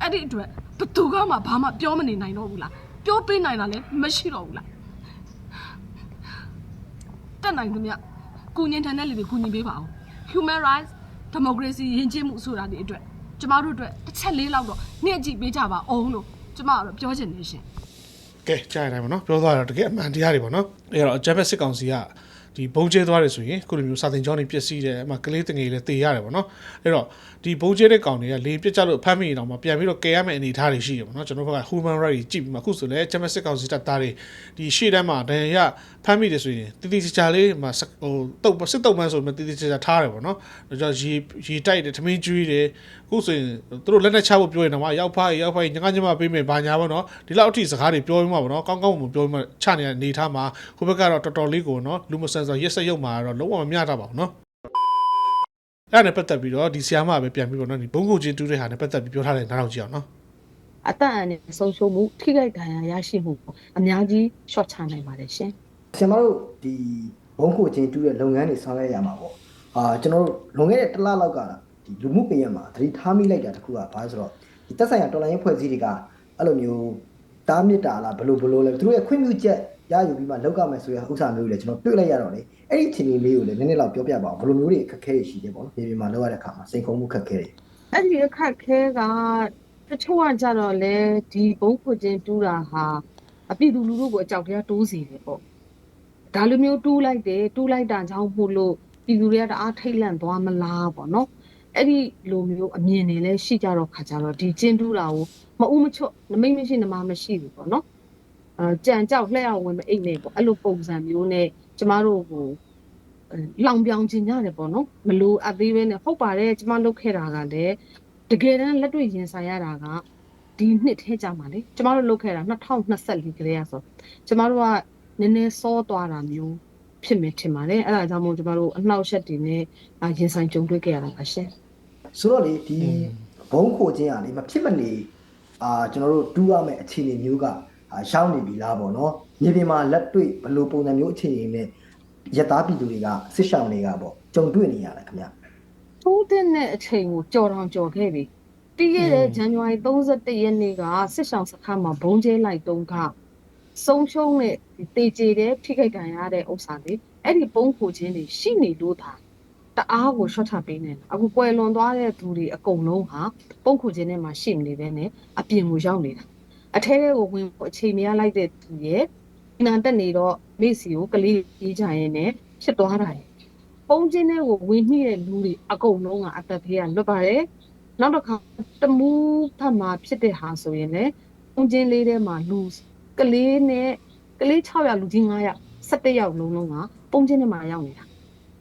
အဲ့ဒီအတွက်ဘယ်သူကမှဘာမှပြောမနေနိုင်တော့ဘူးလားပြောပေးနိုင်တာလည်းမရှိတော့ဘူးလားတက်နိုင်သူများကုညင်ထန်တဲ့လူတွေကုညင်ပေးပါဦး human rights democracy ယဉ်ကျေးမှုဆိုတာဒီအတွက် ကျမတို့အတွက်တစ်ချက်လေးလောက်တော့နေ့အကြည့်ပေးကြပါအောင်လို့ကျမကတော့ပြောချင်နေရှင်ကဲကြားရတိုင်းပါနော်ပြောသွားတော့တကယ်အမှန်တရားတွေပေါ့နော်အဲ့တော့အဂျမ်ဘက်စစ်ကောင်စီက ဒီဘုံကျဲသွားတယ်ဆိုရင်ခုလိုမျိုးစာတင်ကြောင်းတွေပြည့်စည်တယ်အမှကလေးတငယ်လည်းတေရတယ်ပေါ့နော်အဲ့တော့ဒီဘုံကျဲတဲ့ကောင်တွေကလေပြစ်ကြလို့ဖမ်းမိရင်တော့မှပြန်ပြီးတော့ကဲရမယ့်အနေအထားတွေရှိတယ်ပေါ့နော်ကျွန်တော်တို့က human right ကြီးကြည့်ပြီးမှအခုဆိုလည်းအဂျမ်ဘက်စစ်ကောင်စီတပ်သားတွေဒီရှေ့တန်းမှာဒဏ်ရာရဖမ်းမိတယ်ဆိုရင်တိတိကျကျလေးမှဟိုတုတ်စစ်တုတ်မှန်းဆိုမှတိတိကျကျထားတယ်ပေါ့နော်ဒါကြောင့်ရေရေတိုက်တယ်ထမင်းကျွေးတယ်အခုဆိုရင်သူတို့လက်နဲ့ချဖို့ပြောရင်တော့မှရောက်ဖားရောက်ဖားညငါညမပေးမယ်ဘာညာပေါ့နော်ဒီလောက်အထိစကားတွေပြောပြီးမှပေါ့နော်ကောင်းကောင်းမပြောပြီးမှချနေတဲ့အနေထားမှာဟိုဘက်ကတော့တော်တော်လေးကိုနော်လူမဆန်ဆိုရက်ဆက်ရုပ်မှာတော့လုံးဝမမျှတပါဘူးနော်အဲ့ဒါနဲ့ပတ်သက်ပြီးတော့ဒီဆီယာမပဲပြန်ပြီးတော့နော်ဒီဘုံကိုချင်းတူးတဲ့ဟာနဲ့ပတ်သက်ပြီးပြောထားတယ်နားထောင်ကြည့်အောင်နော်အသက်အန္တရာယ်ဆုံးရှုံးမှုထိခိုက်ဒဏ်ရာရရှိမှုပေါ့အများကြီး short ချနိုင်ပါတယ်ရှင်ဆရာမတို့ဒီဘုံခုချင်းတူးတဲ့လုပ်ငန်းတွေဆောင်ရွက်ရမှာပေါ့အာကျွန်တော်တို့လွန်ခဲ့တဲ့တစ်လလောက်ကဒီလူမှုပင်ရမှာသတိထားမိလိုက်တာတခုကဘာလဲဆိုတော့ဒီသက်ဆိုင်ရာတော်လိုင်းဖွဲ့စည်းတွေကအဲ့လိုမျိုးတားမြစ်တာလားဘလို့ဘလို့လဲသူတို့ရဲ့ခွင့်ပြုချက် ရယူပြီးမှလောက်ကမယ်ဆိုရဥစ္စာမျိုးတွေလည်းကျွန်တော်တွေ့လိုက်ရတော့လေအဲ့ဒီအခြေအနေလေးကိုလည်းနည်းနည်းလောက်ပြောပြပါအောင်ဘလို့မျိုးတွေအခက်အခဲတွေရှိတယ်ပေါ့နော်ဒီမှာလောက်ရတဲ့အခါမှာစိန်ခေါ်မှုခက်ခဲတွေအဲ့ဒီအခက်ခဲကတချို့ကကြတော့လေဒီဘုံခွချင်းတူးတာဟာအပြည်သူလူထုကိုအကြောက်တရားတိုးစီတယ်ပေါ့ဒါလိုမျိုးတူးလိုက်တယ်တူးလိုက်တာကြောင့်မို့လို့ပြည်သူတွေကတအားထိတ်လန့်သွားမလားပေါ့နော်အဲ့ဒီလိုမျိုးအမြင်တွေလည်းရှိကြတော့ခါကြတော့ဒီကျင်းတူးတာကိုမအူးမချွတ်နမိတ်မရှိနမမရှိဘူးပေါ့နော်အဲ ကြံကြောက်လှဲ့အောင်ဝင်မအိတ်နေပေါ့အဲ့လိုပုံစံမျိုးနဲ့ကျမတို့ကိုလောင်ပြောင်ခြင်းရတယ်ပေါ့နော်မလို့အပ်သေးပဲနဲ့ဟုတ်ပါတယ်ကျမလုပ်ခဲ့တာကလည်းတကယ်တမ်းလက်တွေ့ရင်ဆိုင်ရတာကဒီနှစ်ထဲကြမှာလေကျမတို့လုပ်ခဲ့တာ2024ကလေးရဆိုကျမတို့ကနည်းနည်းစောသွားတာမျိုးဖြစ်မယ်ထင်ပါတယ်အဲ့ဒါကြောင့်မို့ကျမတို့အနှောက်အယှက်တွေနဲ့အာရင်ဆိုင်ကြုံတွေ့ခဲ့ရတာပါရှင်ဆိုတော့လေဒီဘုံခိုခြင်းอ่ะလေမဖြစ်မနေအာကျွန်တော်တို့တူးရမယ့်အခြေအနေမျိုးကအာ ရှောင်းနေပြီလားပေါ့နော်မြေပြင်မှာလက်တွေ့ဘယ်လိုပုံစံမျိုးအခြေအနေနဲ့ရသားပြည်သူတွေကစစ်ရှောင်းတွေကပေါ့ကြုံတွေ့နေရတယ်ခင်ဗျထိုးတဲ့အချိန်ကိုကြော်တောင်ကြော်ခဲ့ပြီတည်ခဲ့တဲ့ဇန်နဝါရီ31ရက်နေ့ကစစ်ဆောင်စခန်းမှာဘုံကျဲလိုက်တုန်းကဆုံးရှုံးတဲ့ဒီတေကျေတဲ့ထိခိုက်ခံရတဲ့ဥစ္စာတွေအဲ့ဒီပုံခိုခြင်းတွေရှိနေလို့သာတအားကို short ချပေးနေတာအခုကွယ်လွန်သွားတဲ့သူတွေအကုန်လုံးဟာပုံခိုခြင်းထဲမှာရှိမနေပဲနဲ့အပြင်ကိုရောက်နေတာ အထဲထဲကိုဝင်ဖို့အချိန်မရလိုက်တဲ့သူရဲ့နာတက်နေတော့မိစီကိုကလေးကြီးကြရင်နဲ့ဖြစ်သွားတာလေပုံချင်းတွေကိုဝင်နှိတဲ့လူတွေအကုန်လုံးကအသက်ဖေးကလွတ်ပါတယ်နောက်တစ်ခါတမူးဖတ်မှာဖြစ်တဲ့ဟာဆိုရင်လည်းပုံချင်းလေးထဲမှာလူကလေးနဲ့ကလေး6ယောက်လူကြီး9ယောက်17ယောက်လုံးလုံးကပုံချင်းထဲမှာရောက်နေတာ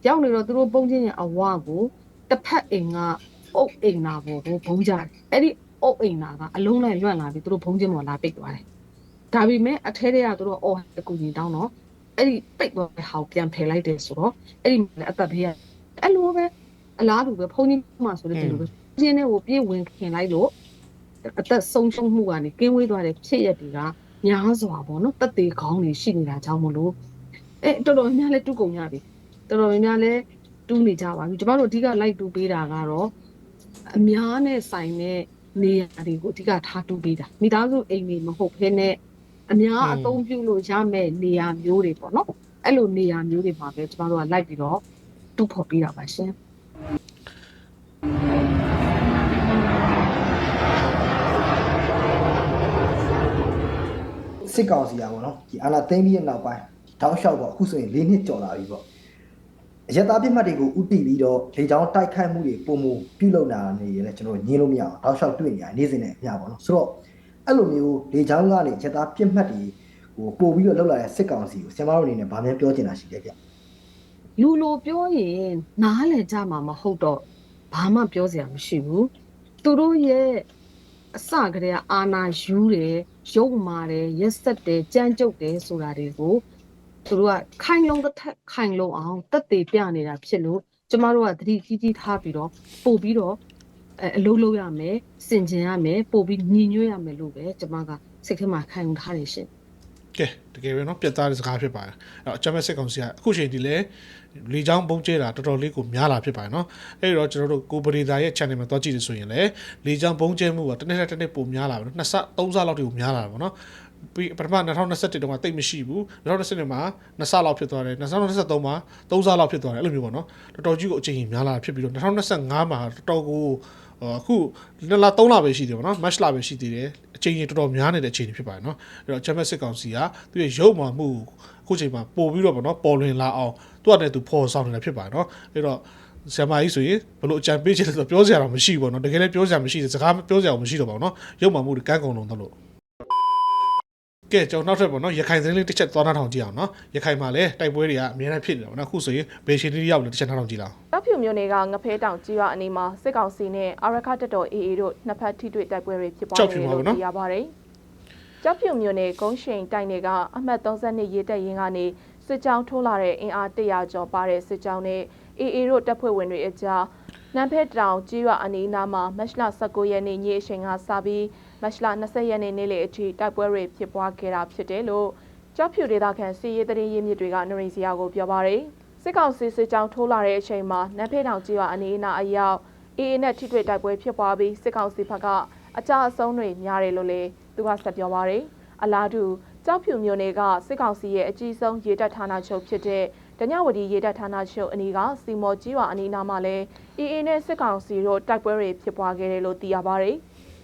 ရောက်နေတော့သူတို့ပုံချင်းရဲ့အဝကိုတစ်ဖက်အိမ်ကအုတ်အိမ်နာပေါ်ကိုဘုံကြတယ်အဲ့ဒီ အုတ်အိမ်နာကအလုံးလိုက်လွန့်လာပြီးသူတို့ဘုံချင်းပေါ်လာပိတ်သွားတယ်ဒါပေမဲ့အထဲတွေကသူတို့အော်အကူကြီးတောင်းတော့အဲ့ဒီပိတ်သွားတဲ့ဟာကိုပြန်ဖယ်လိုက်တယ်ဆိုတော့အဲ့ဒီမှာလည်းအသက်ဖေးရအဲ့လိုပဲအလားတူပဲဘုန်းကြီးမှဆိုလို့ဒီလိုပဲကျင်းတဲ့ကိုပြေးဝင်ခင်လိုက်လို့အသက်ဆုံးရှုံးမှုကနေကင်းဝေးသွားတဲ့ဖြစ်ရက်တွေကများစွာပေါ့နော်တက်သေးခေါင်းတွေရှိနေတာကြောင့်မလို့အဲတော်တော်များများလဲတူးကုန်ရပြီတော်တော်များများလဲတူးနေကြပါပြီကျမတို့အဓိကလိုက်တူးပေးတာကတော့အများနဲ့ဆိုင်တဲ့ နေရာတွေကိုအဓိကထားတူးပေးတာမိသားစုအိမ်တွေမဟုတ်ဘဲနဲ့အများအသုံးပြုလို့ရမယ့်နေရာမျိုးတွေပေါ့နော်အဲ့လိုနေရာမျိုးတွေမှာပဲကျမတို့ကလိုက်ပြီးတော့တူဖို့ပေးတာပါရှင်စစ်ကောင်စီอ่ะပေါ့နော်ဒီအာနာသိမ့်ပြီးတဲ့နောက်ပိုင်းတောက်လျှောက်ပေါ့အခုဆိုရင်၄နှစ်ကျော်လာပြီပေါ့ အရတာပြစ်မှတ်တွေကိုဥတီပြီးတော့လေချောင်းတိုက်ခိုက်မှုတွေပုံမူပြုလုပ်လာနေရလဲကျွန်တော်ညင်းလို့မရအောင်တောက်လျှောက်တွေ့နေရနေ့စဉ်နဲ့အမျှပေါ့နော်ဆိုတော့အဲ့လိုမျိုးလေချောင်းကနေအရတာပြစ်မှတ်တွေဟိုပို့ပြီးတော့လောက်လာတဲ့စစ်ကောင်စီကိုဆင်မတို့အနေနဲ့ဗာမြန်ပြောချင်တာရှိတယ်ဗျလူလိုပြောရင်နားလည်ကြမှာမဟုတ်တော့ဘာမှပြောစရာမရှိဘူးသူတို့ရဲ့အစကတည်းကအာနာယူတယ်ရုပ်မာတယ်ရက်ဆက်တယ်ကြမ်းကြုတ်တယ်ဆိုတာတွေကို သူတို့ကခိုင်လုံတစ်ထက်ခိုင်လုံအောင်တက်သေးပြနေတာဖြစ်လို့ကျမတို့ကသတိကြီးကြီးထားပြီးတော့ပို့ပြီးတော့အဲအလုပ်လုပ်ရမယ်စင်ကျင်ရမယ်ပို့ပြီးညီညွတ်ရမယ်လို့ပဲကျမကစိတ်ထဲမှာခိုင်လုံထားနေရှင် ကဲတကယ်ပဲเนาะပြတ်သားတဲ့စကားဖြစ်ပါတယ်အဲ့တော့အချမ်းမဲ့စစ်ကောင်စီကအခုချိန်ဒီလေလေချောင်းပုံကျဲတာတော်တော်လေးကိုများလာဖြစ်ပါတယ်เนาะအဲ့တော့ကျွန်တော်တို့ကိုပရိဒါရဲ့ channel မှာတွားကြည့်လို့ဆိုရင်လေလေချောင်းပုံကျဲမှုကတစ်နေ့တစ်နေ့ပိုများလာပြီเนาะနှစ်ဆသုံးဆလောက်တိကိုများလာတာပေါ့เนาะ ပထမ2021တုန်းကတိတ်မရှိဘူး2020မှာ2ဆလောက်ဖြစ်သွားတယ်2023မှာ3ဆလောက်ဖြစ်သွားတယ်အဲ့လိုမျိုးပေါ့နော်တော်တော်ကြီးကိုအချိန်ကြီးများလာဖြစ်ပြီးတော့2025မှာတော်တော်ကိုအခု2လ3လပဲရှိသေးတယ်ပေါ့နော် match လပဲရှိသေးတယ်အချိန်ကြီးတော်တော်များနေတဲ့အချိန်ကြီးဖြစ်ပါတယ်နော်အဲ့တော့ Champions League ကောင်စီကသူ့ရဲ့ရုပ်မှမှုအခုချိန်မှာပို့ပြီးတော့ပေါ့နော်ပေါ်လွင်လာအောင်သူ့အတဲ့သူပေါ်ဆောင်နေတာဖြစ်ပါတယ်နော်အဲ့တော့ဆရာမကြီးဆိုရင်ဘလို့အကြံပေးချင်တယ်ဆိုတော့ပြောစရာတော့မရှိဘူးပေါ့နော်တကယ်လည်းပြောစရာမရှိတဲ့စကားပြောစရာမရှိတော့ပါဘူးနော်ရုပ်မှမှုတွေကန်းကုန်လုံးသလို ကဲကျွန်တော်နောက်ထပ်ပေါ့နော်ရခိုင်သတင်းလေးတစ်ချက်သွားနှထောင်ကြည့်အောင်နော်ရခိုင်မှာလည်းတိုက်ပွဲတွေကအများနဲ့ဖြစ်နေတာပေါ့နော်အခုဆိုရင်ဘေရှင်တီရောက်လည်းတစ်ချက်နှထောင်ကြည့်လောက်တပ်ဖြူမျိုးတွေကငဖဲတောင်ကြီးရွာအနီးမှာစစ်ကောင်စီနဲ့အာရခတပ်တော် AA တို့နှစ်ဖက်ထိတွေ့တိုက်ပွဲတွေဖြစ်ပွားကြောက်နေဖြူတယ်ပါလို့ဘူးနော်သိရပါတယ်။ကြောက်ဖြူမျိုးနဲ့ကုန်းရှိန်တိုင်တွေကအမှတ်32ရေတက်ရင်ကနေစစ်ကြောင်းထိုးလာတဲ့အင်အား100ကျော်ပါတဲ့စစ်ကြောင်းနဲ့ AA တို့တပ်ဖွဲ့ဝင်တွေအကြား နန်းဖဲတောင်ကြီးရွာအနီးအနားမှာမတ်လ19ရက်နေ့ညအချိန်ကစပြီးမတ်လ20ရက်နေ့နေ့လယ်အထိတိုက်ပွဲတွေဖြစ်ပွားခဲ့တာဖြစ်တယ်လို့ကြောက်ဖြူဒေသခံစီရေးသတင်းရင်းမြစ်တွေကနရိစီယာကိုပြောပါရယ်စစ်ကောင်စီစစ်ကြောင်းထိုးလာတဲ့အချိန်မှာနန်းဖဲတောင်ကြီးရွာအနီးအနားအရောက်အေးအေးနဲ့ထိတွေ့တိုက်ပွဲဖြစ်ပွားပြီးစစ်ကောင်စီဘက်ကအကြအဆုံးတွေများတယ်လို့လည်းသူကဆက်ပြောပါရယ်အလားတူကြောက်ဖြူမြို့နယ်ကစစ်ကောင်စီရဲ့အကြီးဆုံးရေတပ်ဌာနချုပ်ဖြစ်တဲ့ ဒညဝတီရေတပ်ဌာနချုပ်အနီးကစီမော်ကြီးရွာအနီးနားမှာလည်းအေးအေးနဲ့စစ်ကောင်စီတို့တိုက်ပွဲတွေဖြစ်ပွားခဲ့တယ်လို့သိရပါရယ်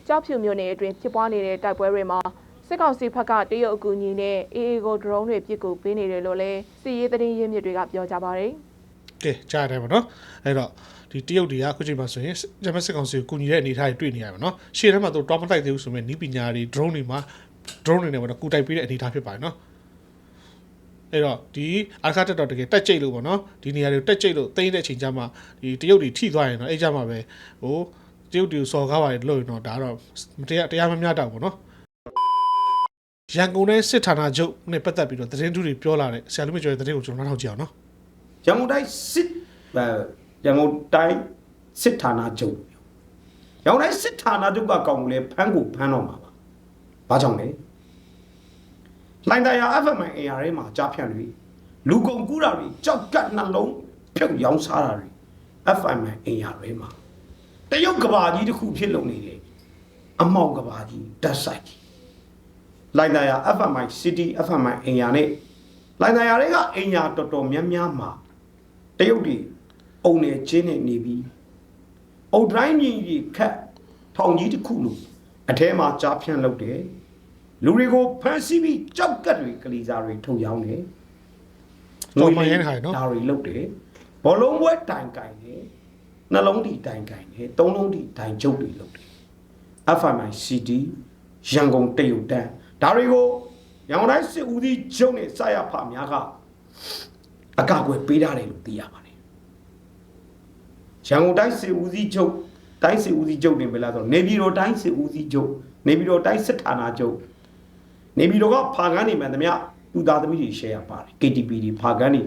ကြောက်ဖြူမြို့နယ်အတွင်းဖြစ်ပွားနေတဲ့တိုက်ပွဲတွေမှာစစ်ကောင်စီဘက်ကတရုတ်အကူအညီနဲ့အေးအေးကိုဒရုန်းတွေပစ်ကူပေးနေတယ်လို့လည်းစီရေးသတင်းရင်းမြစ်တွေကပြောကြပါရယ်ကဲကြားရတယ်ဗောနော်အဲ့တော့ဒီတရုတ်တွေကအခုချိန်မှာဆိုရင်ဂျမစစ်ကောင်စီကိုကူညီတဲ့အနေအထားတွေတွေ့နေရပါတော့ရှေ့ထဲမှာသူတောင်းမတိုက်သေးဘူးဆိုရင်နီးပညာတွေ drone တွေမှာ drone တွေနဲ့ဗောနော်ကူတိုက်ပေးတဲ့အနေအထားဖြစ်ပါတယ်နော် အဲ့တော့ဒီအာခတ်တက်တော့တကယ်တက်ကြိတ်လို့ဗောနော်ဒီနေရာတွေတက်ကြိတ်လို့တိမ့်တဲ့အချိန်ကျမှဒီတရုတ်တွေထိသွားရင်တော့အဲ့ကြမှာပဲဟိုတရုတ်တွေကိုစော်ကားပါတယ်လို့ရင်တော့ဒါတော့မတရားတရားမမျှတော့ဘူးနော်ရန်ကုန်တိုင်းစစ်ဌာနချုပ်နဲ့ပတ်သက်ပြီးတော့သတင်းထူးတွေပြောလာတဲ့ဆရာလူမကျော်ရဲ့သတင်းကိုကျွန်တော်နားထောင်ကြည့်အောင်နော်ရန်ကုန်တိုင်းစစ်အဲရန်ကုန်တိုင်းစစ်ဌာနချုပ်ရန်ကုန်တိုင်းစစ်ဌာနချုပ်ကကောင်းလဲဖမ်းကိုဖမ်းတော့မှာပါဘာကြောင့်လဲ လိုင်းတရား FMI AR ထဲမှာကြားဖြန့်တွေလူကုန်ကူးတာတွေကြောက်ကတ်နှလုံးဖြုတ်ရောင်းစားတာတွေ FMI AR ထဲမှာတရုတ်ကဘာကြီးတစ်ခုဖြစ်လုံနေတယ်အမောက်ကဘာကြီးဓာတ်ဆိုင်ကြီးလိုင်းတရား FMI City FMI AR နဲ့လိုင်းတရားတွေကအိညာတော်တော်များများမှာတရုတ်တွေအုံနေချင်းနေနေပြီးအုတ်တိုင်းမြင်ကြီးခတ်ထောင်ကြီးတစ်ခုလို့အထဲမှာကြားဖြန့်လုပ်တယ် လူတွေကိုဖမ်းဆီးပြီးကြောက်ကတ်တွေကလေးစားတွေထုတ်ရောင်းတယ်တော်မှန်ရဲခိုင်နော်ဒါတွေလုပ်တယ်ဘောလုံးပွဲတိုင်ကင်တယ်နှလုံးတီတိုင်ကင်တယ်သုံးလုံးတီတိုင်ကျုပ်တွေလုပ်တယ် FMI CD ရန်ကုန်တရုတ်တန်းဒါတွေကိုရန်ကုန်တိုင်းစစ်ဦးစီးချုပ်နဲ့စရဖများကအကာအကွယ်ပေးထားတယ်လို့သိရပါတယ်ရန်ကုန်တိုင်းစစ်ဦးစီးချုပ်တိုင်းစစ်ဦးစီးချုပ်တင်ပဲလားဆိုတော့နေပြည်တော်တိုင်းစစ်ဦးစီးချုပ်နေပြည်တော်တိုင်းစစ်ဌာနချုပ် နေပြည်တော်ကဖာကန်းနေမှန်သမျှသူသားသမီးတွေ share ပါတယ် KTP တွေဖာကန်းနေ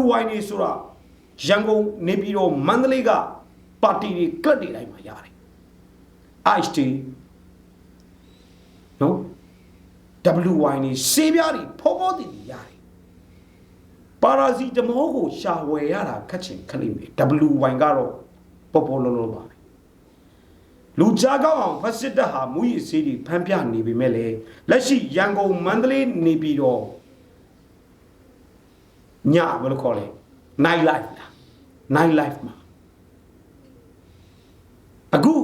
WY နေဆိုတာရန်ကုန်နေပြည်တော်မန္တလေးကပါတီတွေကလပ်တွေတိုင်းမှာရတယ် IST နော် WY နေစေးပြားတွေဖောဖောတည်တည်ရတယ်ပါရာစီတမောကိုရှာဝယ်ရတာခက်ချင်ခက်လိမ့်မယ် WY ကတော့ပေါ်ပေါ်လောလောပါပဲ လူကြားကောင်းအောင်ဖက်စစ်တပ်ဟာမူရည်စေးတွေဖမ်းပြနေပေမဲ့လေလက်ရှိရန်ကုန်မန္တလေးနေပြည်တော်ညဘယ်လိုခေါ်လဲ night life လား night life မှာအခု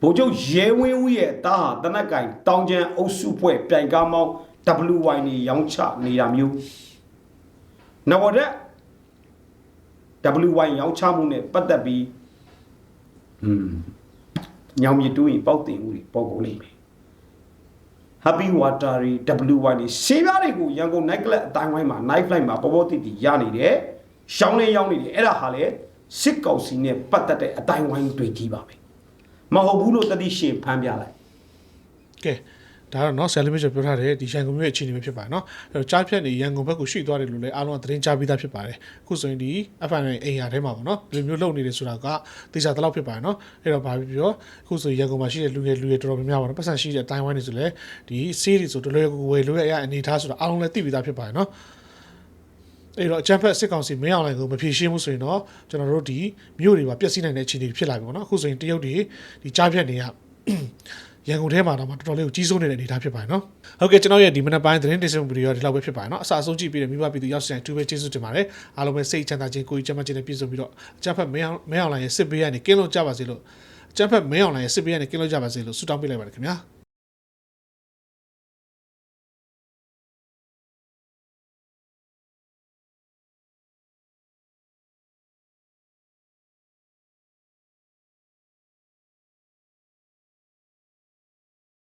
ဗိုလ်ချုပ်ရဲဝင်းဦးရဲ့တားဟာတနက်ကင်တောင်ကျန်အုပ်စုဖွဲ့ပြိုင်ကားမောင်း WY နေရောင်းချနေတာမျိုးနဝရက် WY ရောင်းချမှုနဲ့ပတ်သက်ပြီးอืม ညောင်မြတူးရင်ပေါက်တင်ဦးတွေပေါ်ကုန်လိမ့်မယ် Happy Water တွေ WY တွေရှေးပြားတွေကိုရန်ကုန် night club အတိုင်းဝိုင်းမှာ night flight မှာပေါ်ပေါ်တိတိရနေတယ်။ရှောင်းနေရောက်နေတယ်အဲ့ဒါဟာလေစစ်ကောင်စီနဲ့ပတ်သက်တဲ့အတိုင်းဝိုင်းတွေကြီးပါပဲ။မဟုတ်ဘူးလို့တတိရှင်ဖမ်းပြလိုက်ကဲ ဒါတော့เนาะဆယ်လီမီကျော်ပြောထားတဲ့ဒီရန်ကုန်မြို့ရဲ့အခြေအနေပဲဖြစ်ပါတယ်เนาะအဲ့တော့ကြားဖြတ်နေရန်ကုန်ဘက်ကိုရွှေ့သွားတယ်လို့လည်းအားလုံးကသတင်းကြားပြီးသားဖြစ်ပါတယ်အခုဆိုရင်ဒီ FN အိမ်ယာထဲမှာပေါ့เนาะဘယ်လိုမျိုးလုပ်နေတယ်ဆိုတာကသိချာတလောက်ဖြစ်ပါတယ်เนาะအဲ့တော့ဘာဖြစ်ပြီးတော့အခုဆိုရန်ကုန်မှာရှိတဲ့လူငယ်လူတွေတော်တော်များများပါတော့ပတ်စံရှိတဲ့အတိုင်းဝိုင်းနေဆိုလဲဒီဆေးတွေဆိုတော်တော်ဝယ်လို့ရရအနေထားဆိုတာအားလုံးလည်းသိပြီးသားဖြစ်ပါတယ်เนาะအဲ့တော့အချမ်းဖက်စစ်ကောင်စီမင်းအောင်လိုင်ကိုမဖြေရှင်းဘူးဆိုရင်တော့ကျွန်တော်တို့ဒီမြို့တွေပါပျက်စီးနိုင်တဲ့အခြေအနေဖြစ်လာပြီပေါ့နော်အခုဆိုရင်တရုတ်တွေဒီကြားဖြတ်နေရ ရန်ကုန်ထဲမှာတော့တော်တော်လေးကိုကြီးစိုးနေတဲ့အနေအထားဖြစ်ပါတယ်နော်။ဟုတ်ကဲ့ကျွန်တော်ရဲ့ဒီမနက်ပိုင်းသတင်းတင်ဆက်မှုဗီဒီယိုဒီလောက်ပဲဖြစ်ပါတယ်နော်။အစအဆုံးကြည့်ပြီးတဲ့မိဘပြည်သူရောက်စင်တူပဲကျေးဇူးတင်ပါတယ်။အားလုံးပဲစိတ်ချမ်းသာခြင်းကိုယ်ကြီးကျန်းမာခြင်းနဲ့ပြည့်စုံပြီးတော့အကြမ်းဖက်မင်းအောင်မင်းအောင်လိုင်ရဲ့စစ်ဘေးကနေကင်းလွတ်ကြပါစေလို့အကြမ်းဖက်မင်းအောင်လိုင်ရဲ့စစ်ဘေးကနေကင်းလွတ်ကြပါစေလို့ဆုတောင်းပေးလိုက်ပါတယ်ခင်ဗျာ။